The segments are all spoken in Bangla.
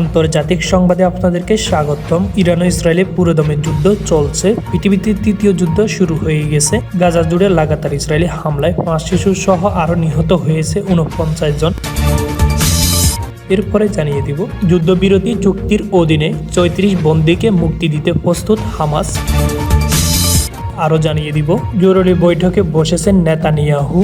আন্তর্জাতিক সংবাদে আপনাদেরকে স্বাগতম। ইরান ও ইসরায়েলে পুরোদমে যুদ্ধ চলছে। পৃথিবীতে তৃতীয় যুদ্ধ শুরু হয়ে গেছে। গাজা জুড়ে লাগাতার ইসরায়েলি হামলায় পাঁচ শিশু সহ আরও নিহত হয়েছে উনপঞ্চাশ জন। এরপরে জানিয়ে দিব, যুদ্ধবিরতি চুক্তির অধীনে চৌত্রিশ বন্দীকে মুক্তি দিতে প্রস্তুত হামাস। আরও জানিয়ে দিব, জরুরি বৈঠকে বসেছেন নেতানিয়াহু।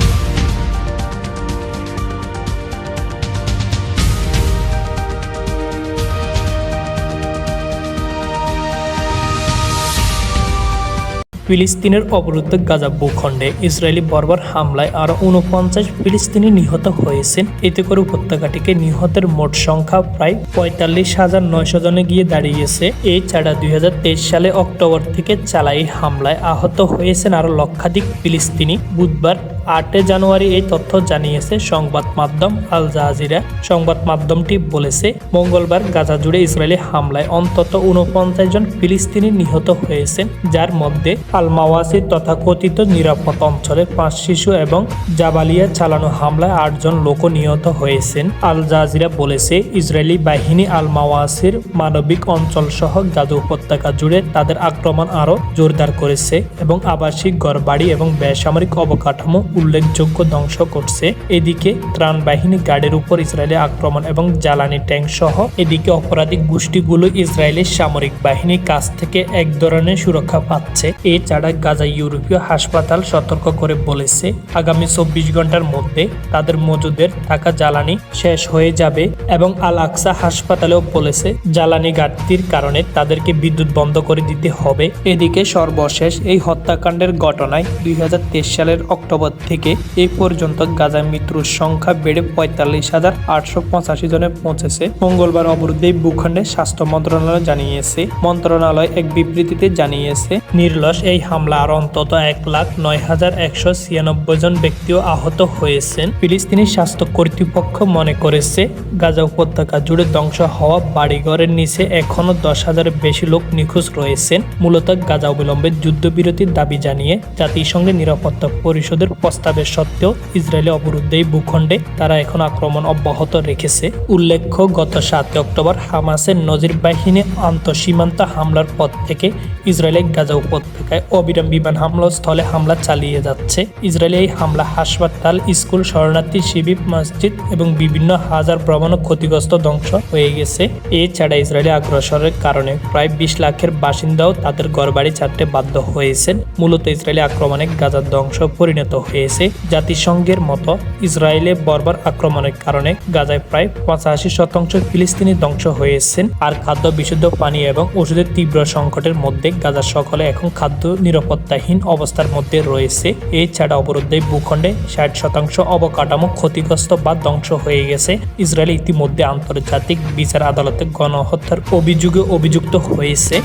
ফিলিস্তিনের অবরুদ্ধ গাজা ভূখণ্ডে ইসরায়েলি বর্বর হামলায় আরও উনপঞ্চাশ ফিলিস্তিনি নিহত হয়েছেন। এতে করে উপত্যকাটিকে নিহতের মোট সংখ্যা প্রায় পঁয়তাল্লিশ হাজার নয়শো জনে গিয়ে দাঁড়িয়েছে। এছাড়া দুই হাজার তেইশ সালে অক্টোবর থেকে চালাই হামলায় আহত হয়েছেন আরও লক্ষাধিক ফিলিস্তিনি। বুধবার আটে জানুয়ারি এই তথ্য জানিয়েছে সংবাদ মাধ্যম আল জাহাজিরা সংবাদ মাধ্যমটি বলেছে, মঙ্গলবার গাজা জুড়ে ইসরায়েলি হামলায় অন্তত উনপঞ্চাশ জন ফিলিস্তিনি নিহত হয়েছেন, যার মধ্যে আল মাওয়াসি তথাকথিত নিরাপদ অঞ্চলে পাঁচ শিশু এবং জাবালিয়া চালানো হামলায় আটজন লোক নিহত হয়েছেন। আল জাহাজিরা বলেছে, ইসরায়েলি বাহিনী আলমাওয়াসির মানবিক অঞ্চল সহ গাজা উপত্যকা জুড়ে তাদের আক্রমণ আরও জোরদার করেছে এবং আবাসিক ঘরবাড়ি এবং বেসামরিক অবকাঠামো উল্লেখযোগ্য ধ্বংস করছে। এদিকে ত্রাণ বাহিনী গার্ডের উপর ইসরায়েলি আক্রমণ এবং জ্বালানি ট্যাঙ্ক সহ এদিকে অপরাধিক গোষ্ঠীগুলো ইসরায়েলের সামরিক বাহিনীর কাছ থেকে এক ধরনের সুরক্ষা পাচ্ছে। এছাড়া গাজা ইউরোপীয় হাসপাতাল সতর্ক করে বলেছে, আগামী চব্বিশ ঘণ্টার মধ্যে তাদের মজুদের থাকা জ্বালানি শেষ হয়ে যাবে এবং আল আকসা হাসপাতালেও বলেছে, জ্বালানি ঘাটতির কারণে তাদেরকে বিদ্যুৎ বন্ধ করে দিতে হবে। এদিকে সর্বশেষ এই হত্যাকাণ্ডের ঘটনায় দুই হাজার তেইশ সালের অক্টোবর থেকে এই পর্যন্ত গাজা মৃত্যুর সংখ্যা বেড়ে পঁয়তাল্লিশ হাজার আটশো পঁচাশি জনে পৌঁছেছে। মঙ্গলবার অবরুদ্ধ ভূখণ্ডে স্বাস্থ্য মন্ত্রণালয় জানিয়েছে। মন্ত্রণালয় এক বিবৃতিতে জানিয়েছে নির্লস এই হামলা আর অন্তত এক লাখ নয় হাজার একশো ছিয়ানব্বই জন ব্যক্তিও আহত হয়েছেন। ফিলিস্তিনি স্বাস্থ্য কর্তৃপক্ষ মনে করেছে, গাজা উপত্যকা জুড়ে ধ্বংস হওয়া বাড়িঘরের নিচে এখনও দশ হাজারের বেশি লোক নিখোঁজ রয়েছেন। মূলত গাজা অবিলম্বে যুদ্ধবিরতির দাবি জানিয়ে জাতিসংঘের নিরাপত্তা পরিষদের প্রস্তাবের সত্ত্বেও ইসরায়েলি অবরুদ্ধ এই ভূখণ্ডে তারা এখন আক্রমণ অব্যাহত রেখেছে। উল্লেখ্য, গত সাতই অক্টোবর হামাসের নজির বাহিনী আন্তঃসীমান্ত হামলার পর থেকে ইসরায়েলের গাজা উপত্যকায় অবিরাম বিমান হামলা স্থলে হামলা চালিয়ে যাচ্ছে। ইসরায়েলি এই হামলা হাসপাতাল, স্কুল, শরণার্থী শিবির, মসজিদ এবং বিভিন্ন হাজার ভ্রমণ ক্ষতিগ্রস্ত ধ্বংস হয়ে গেছে। এছাড়া ইসরায়েলি আগ্রাসনের কারণে প্রায় বিশ লাখের বাসিন্দাও তাদের ঘরবাড়ি ছাড়তে বাধ্য হয়েছেন। মূলত ইসরায়েলি আক্রমণে গাজার ধ্বংস পরিণত হয়েছে জাতিসংঘের মতো ইসরায়েলে বর্বর আক্রমণের কারণে গাজায় প্রায় পঁচাশি শতাংশ ফিলিস্তিনি ধ্বংস হয়েছেন আর খাদ্য বিশুদ্ধ পানি এবং ওষুধের তীব্র সংকটের মধ্যে গাজার সকলে এখন খাদ্য নিরাপত্তাহীন অবস্থার মধ্যে রয়েছে। এছাড়া অবরুদ্ধ ভূখণ্ডে ষাট শতাংশ অবকাঠামো ক্ষতিগ্রস্ত বা ধ্বংস হয়ে গেছে। ইসরায়েল ইতিমধ্যে আন্তর্জাতিক বিচার আদালতে গণহত্যার অভিযোগে অভিযুক্ত হয়েছে।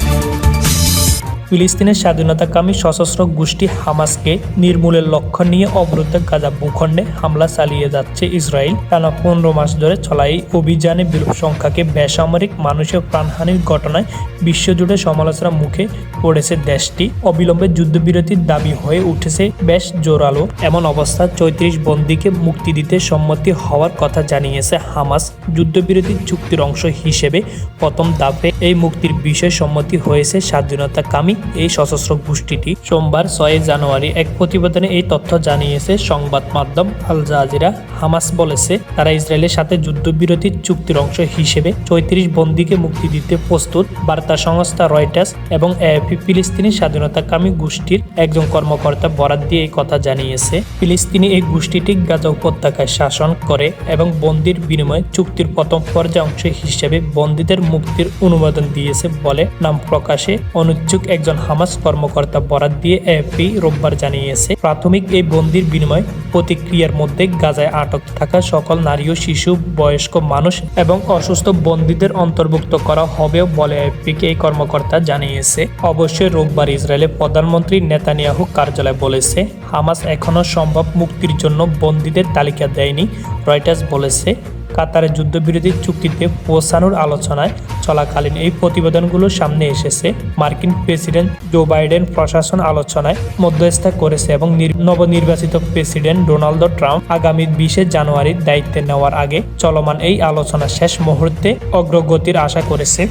ফিলিস্তিনের স্বাধীনতাকামী সশস্ত্র গোষ্ঠী হামাসকে নির্মূলের লক্ষ্য নিয়ে অবরুদ্ধ গাজা ভূখণ্ডে হামলা চালিয়ে যাচ্ছে ইসরায়েল। টানা পনেরো মাস ধরে চলা এই অভিযানে বিরূপ সংখ্যাকে বেসামরিক মানুষের প্রাণহানির ঘটনায় বিশ্বজুড়ে সমালোচনার মুখে পড়েছে দেশটি। অবিলম্বে যুদ্ধবিরতির দাবি হয়ে উঠেছে বেশ জোরালো। এমন অবস্থা চৌত্রিশ বন্দীকে মুক্তি দিতে সম্মতি হওয়ার কথা জানিয়েছে হামাস। যুদ্ধবিরতির চুক্তির অংশ হিসেবে প্রথম ধাপে এই মুক্তির বিষয়ে সম্মতি হয়েছে স্বাধীনতাকামী এই সশস্ত্র গোষ্ঠীটি সোমবার ছয় জানুয়ারি এক প্রতিবেদনে এই তথ্য জানিয়েছে। সংবাদ মাধ্যম আল জাজিরা হামাস বলেছে, তারা ইসরায়েলের সাথে যুদ্ধবিরতি চুক্তির অংশ হিসেবে চৌত্রিশ বন্দীকে মুক্তি দিতে প্রস্তুত। বার্তা সংস্থা রয়টার্স এবং এএফপি ফিলিস্তিনি স্বাধীনতাকামী গোষ্ঠীর একজন কর্মকর্তা বরাত দিয়ে এই কথা জানিয়েছে। ফিলিস্তিনি এই গোষ্ঠীটি গাজা উপত্যকায় শাসন করে এবং বন্দির বিনিময়ে চুক্তির প্রথম পর্যায় অংশ হিসেবে বন্দীদের মুক্তির অনুমোদন দিয়েছে বলে নাম প্রকাশে। অনুচ্ছুক একজন হামাস কর্মকর্তা বরাত দিয়ে এএফপি রোববার জানিয়েছে, প্রাথমিক এই বন্দির বিনিময় প্রতিক্রিয়ার মধ্যে গাজায় আটক থাকা সকল নারী ও শিশু, বয়স্ক মানুষ এবং অসুস্থ বন্দীদের অন্তর্ভুক্ত করা হবেও বলে এএফপিকে এই কর্মকর্তা জানিয়েছে। অবশ্যই রোববার ইসরায়েলের প্রধানমন্ত্রী নেতানিয়াহু কার্যালয় বলেছে, হামাস এখনও সম্ভব মুক্তির জন্য বন্দীদের তালিকা দেয়নি, রয়টার্স বলেছে। কাতারের যুদ্ধবিরোধী চুক্তিতে পৌঁছানোর আলোচনায় চলাকালীন এই প্রতিবেদনগুলো সামনে এসেছে। মার্কিন প্রেসিডেন্ট জো বাইডেন প্রশাসন আলোচনায় মধ্যস্থা করেছে এবং নির- নবনির্বাচিত প্রেসিডেন্ট ডোনাল্ড ট্রাম্প আগামী বিশে জানুয়ারির দায়িত্বে নেওয়ার আগে চলমান এই আলোচনা শেষ মুহূর্তে অগ্রগতির আশা করেছে।